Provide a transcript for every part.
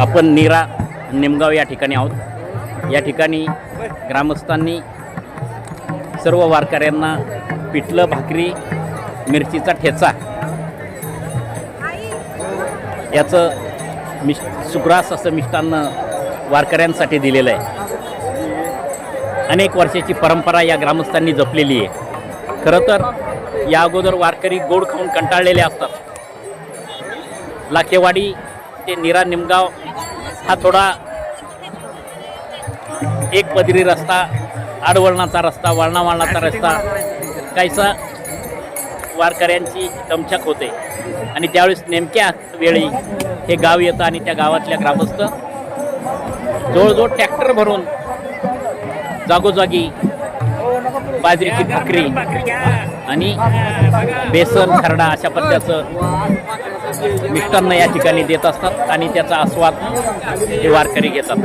आपण नीरा निमगाव या ठिकाणी आहोत. या ठिकाणी ग्रामस्थांनी सर्व वारकऱ्यांना पिठलं भाकरी मिरचीचा ठेचा याचं मिश सुग्रास असं मिष्टान्न वारकऱ्यांसाठी दिलेलं आहे. अनेक वर्षाची परंपरा या ग्रामस्थांनी जपलेली आहे. खरं तर या अगोदर वारकरी गोड खाऊन कंटाळलेले असतात. लाखेवाडी ते नीरा निमगाव हा थोडा एक पदरी रस्ता आडवळणाचा रस्ता वळणा वळणाचा रस्ता काहीसा वारकऱ्यांची दमछाक होते. आणि त्यावेळेस नेमक्या वेळी हे गाव येतं आणि त्या गावातल्या ग्रामस्थ जवळजवळ ट्रॅक्टर भरून जागोजागी बाजरीची भाकरी. आणि बेसन खरडा अशा पद्धतीचं मिष्टांना या ठिकाणी देत असतात आणि त्याचा आस्वाद हे वारकरी घेतात.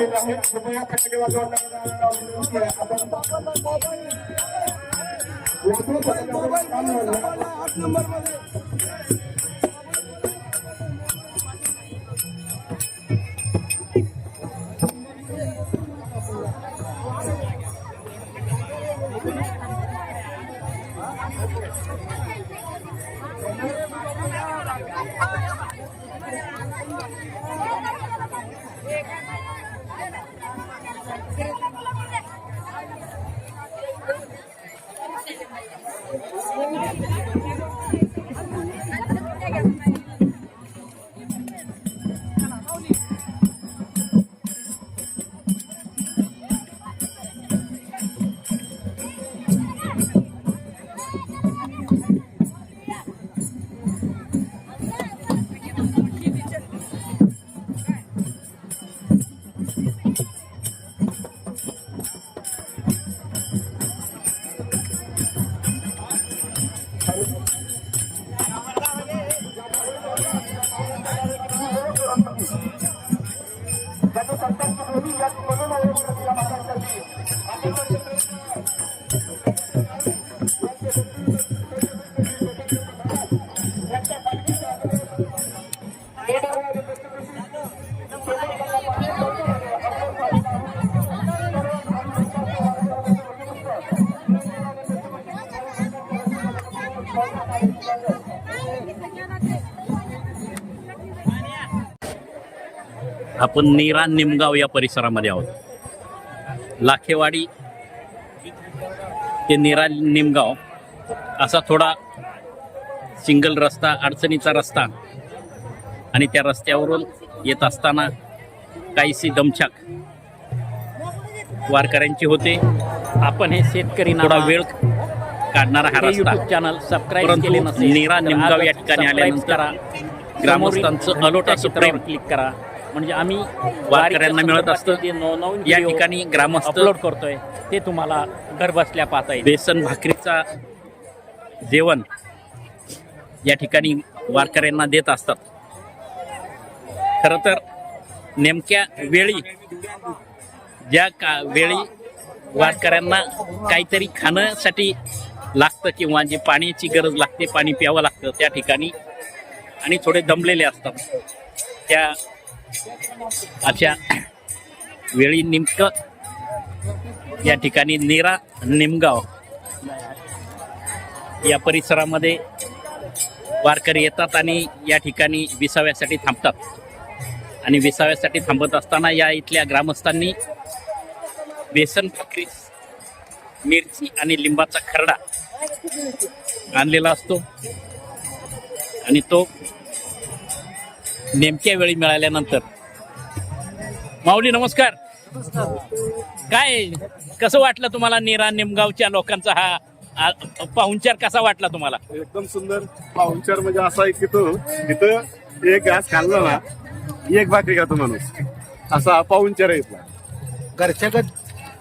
घ्या घ्या लिंबू मिरची बाजरीची आपण नीरा निमगाव या परिसरामध्ये आहोत. लाखेवाडी ते नीरा निमगाव असा थोडा सिंगल रस्ता अडचणीचा रस्ता. आणि त्या रस्त्यावरून येत असताना काहीशी दमछाक वारकऱ्यांची होते. आपण हे शेतकरी थोडा वेळ काढणारा हा रस्ता. चॅनल सबस्क्राईब केले नीरा निमगाव या ठिकाणी आल्यानंतर ग्रामस्थांचं अलोट असं प्रेम क्लिक करा. म्हणजे आम्ही वारकऱ्यांना मिळत असतं. जे नवनवीन या ठिकाणी ग्रामस्थ अपलोड करतोय ते तुम्हाला घर बसल्या पाहता येईल. बेसन भाकरीचा जेवण या ठिकाणी वारकऱ्यांना देत असतात. खरं तर नेमक्या वेळी ज्या का वेळी वारकऱ्यांना काहीतरी खाण्यासाठी लागतं किंवा जे पाण्याची गरज लागते पाणी प्यावं लागतं त्या ठिकाणी आणि थोडे दमलेले असतात. त्या अशा वेळी नेमकं या ठिकाणी नीरा निमगाव या परिसरामध्ये वारकरी येतात आणि या ठिकाणी विसाव्यासाठी थांबतात. आणि विसाव्यासाठी थांबत असताना या इथल्या ग्रामस्थांनी बेसन भाकरी मिरची आणि लिंबाचा खरडा आणलेला असतो. आणि तो नेमक्या वेळी मिळाल्यानंतर. माऊली नमस्कार. काय कसं वाटलं तुम्हाला नीरा निमगावच्या लोकांचा हा आ- पाहुणचार कसा वाटला तुम्हाला? एकदम सुंदर पाहुणचार म्हणजे असा आहे की तो तिथं एक घास खाल्ला ना एक भाकरी खातो माणूस. असा हा पाहुणचार आहे इथला. घरच्यागत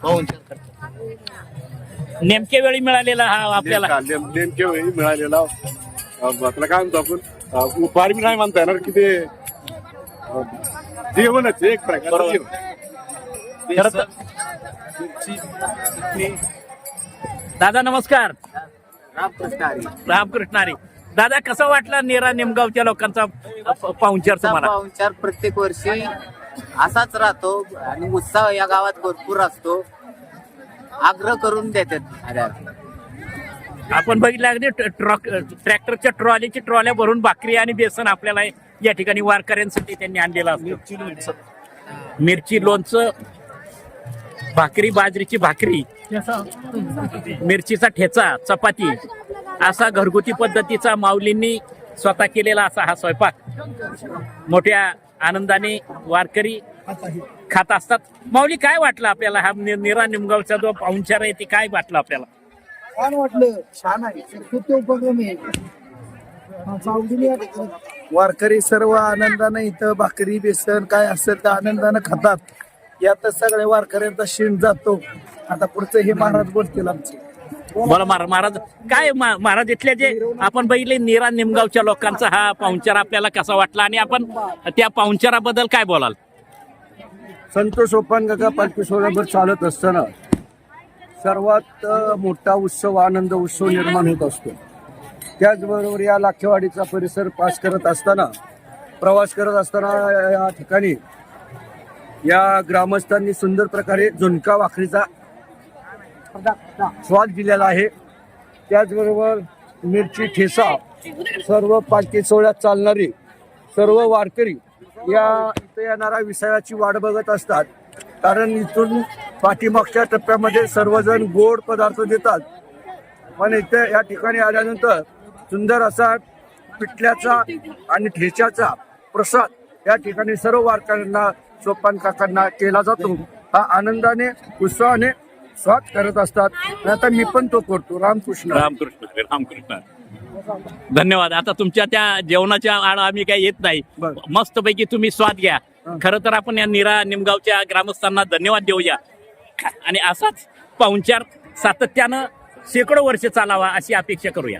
पाहुणचार करतात नेमक्या वेळी मिळालेला हा आपल्याला? नेमका- नेम- नेमक्या वेळी मिळालेला. अं, आपलं काय म्हणतो आपण? अं, उपहार बी नाही म्हणता येणार की ते जेवणच एक तर- दादा नमस्कार. रामकृष्ण हरी रामकृष्ण हरी दादा कसा वाटला नेरा निमगावच्या लोकांचा पाहुणचार तुम्हाला? पाहुणचार प्रत्येक वर्षी असाच राहतो आणि उत्साह या गावात भरपूर असतो. आग्रह करून देतात. आपण बघितलं अगदी ट्रॅक्टरच्या ट्रॉलीची ट्रॉल्या भरून भाकरी आणि बेसन आपल्याला या ठिकाणी वारकऱ्यांसाठी त्यांनी आणलेलं असतं. मिरची लोणचं भाकरी बाजरीची भाकरी मिरचीचा ठेचा चपाती असा घरगुती पद्धतीचा माऊलींनी स्वतः केलेला असा हा स्वयंपाक. मोठ्या आनंदाने वारकरी खात असतात. माऊली काय वाटलं आपल्याला हा निरा निमगावचा जो पाहुणचार आहे ते काय वाटलं आपल्याला? छान वाटलं. छान आहे. खूप उपक्रम आहे. सावलीने या ठिकाणी वारकरी सर्व आनंदाने इथं भाकरी बेसन काय असेल तर आनंदाने खातात. यातच सगळ्या वारकऱ्यांचा शिण जातो. आता पुढचं हे महाराज बोलतील आमचे. बोला महाराज महाराज काय मा- महाराज इथले जे आपण बघितले निरा निमगावच्या लोकांचा हा पाहुणचार आपल्याला कसा वाटला? आणि आपण त्या पाहुणचाराबद्दल काय बोलाल? संतोष ओपन गगा पालखी सोहळ्याभर चालत असताना सर्वात मोठा उत्सव आनंद उत्सव निर्माण होत असतो. त्याचबरोबर या लाखेवाडीचा परिसर पास करत असताना प्रवास करत असताना या ठिकाणी या ग्रामस्थांनी सुंदर प्रकारे झुणका वाखरीचा स्वाद दिलेला आहे. त्याचबरोबर मिरची ठेसा सर्व पालखी सोहळ्यात चालणारी सर्व वारकरी या इथे येणाऱ्या विसायाची वाट बघत असतात. कारण इथून पाठीमागच्या टप्प्यामध्ये सर्वजण गोड पदार्थ देतात. पण इथे या ठिकाणी आल्यानंतर सुंदर असा पिठल्याचा आणि ठेच्याचा प्रसाद या ठिकाणी सर्व वारकऱ्यांना सोपान काकांना केला जातो. हा आनंदाने उत्साहाने स्वाद करत असतात. आता मी पण तो करतो. रामकृष्ण. रामकृष्ण. रामकृष्ण. धन्यवाद. आता तुमच्या त्या जेवणाच्या आड आम्ही काही येत नाही. मस्तपैकी तुम्ही स्वाद घ्या. खरं तर आपण या निरा निमगावच्या ग्रामस्थांना धन्यवाद देऊया. आणि असाच पाहुणचार सातत्यानं शेकडो वर्ष चालावा अशी अपेक्षा करूया.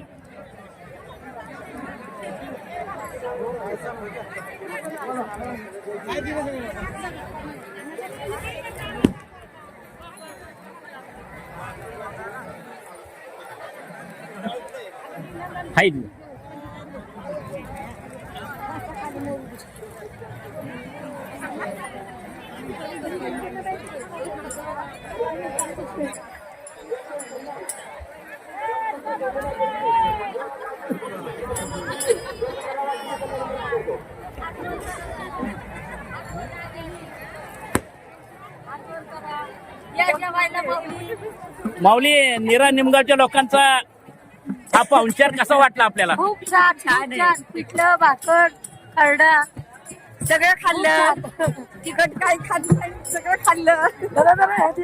हाय माऊली निरा निमगावच्या लोकांचा हा पाहुणचार कसा वाटला आपल्याला? खूप छान छान छान. पिठलं भाकर खरडा सगळं खाल्लं. तिखट काही खाल्लं नाही, सगळं खाल्लं. जरा जरा ह्याची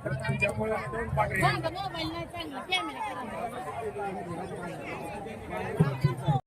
इथलंय